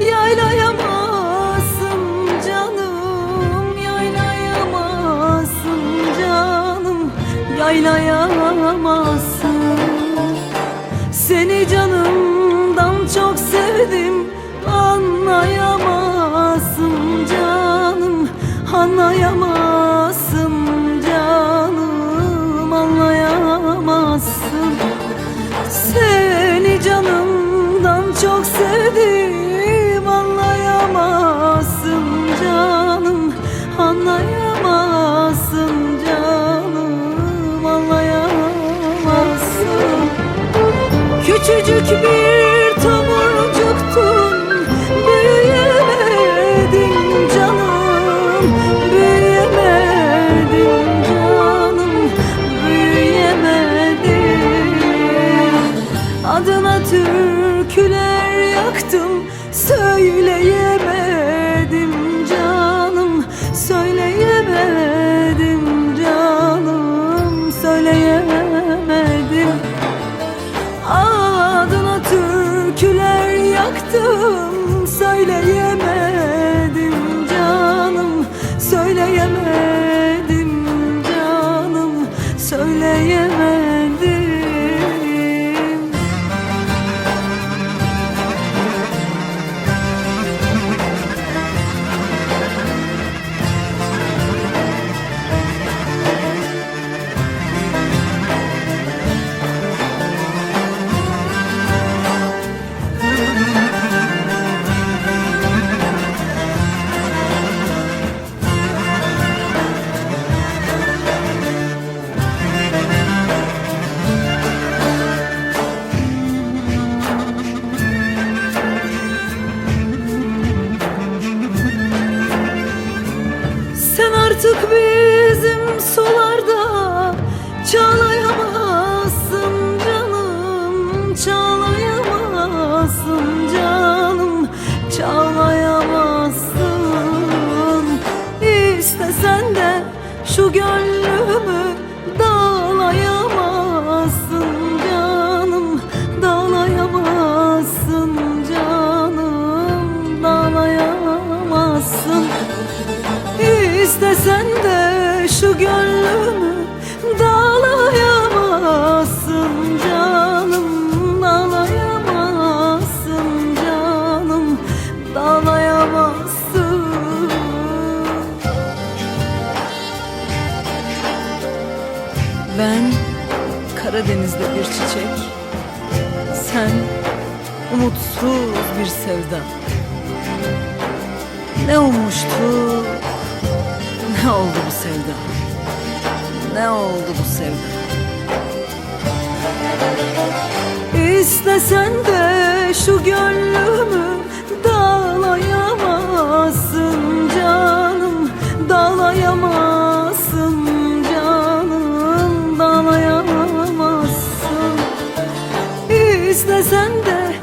Yaylayamazsın canım Yaylayamazsın canım Yaylayamazsın. Seni canımdan çok sevdim Anlayamazsın canım Anlayamazsın canım Anlayamazsın. Seni canımdan çok sevdim Küçücük bir tomurcuktun Büyüyemedin canım Büyüyemedin canım Büyüyemedin Adına türküler yaktım Söyleyemedim türküler yaktım Söyleyemedim canım. Söyleyemedim canım Söyleyemedim artık bizim sularda Çağlayamazsın canım Çağlayamazsın canım Çağlayamazsın İstesen de şu gönlümü İstesen de şu gönlümü Dağlayamazsın canım Dağlayamazsın canım Dağlayamazsın Ben Karadeniz'de bir çiçek Sen umutsuz bir sevda. Ne ummuştuk ne oldu bu sevda? Ne oldu bu sevda? İstesen de şu gönlümü dağlayamazsın canım Dağlayamazsın canım Dağlayamazsın İstesen de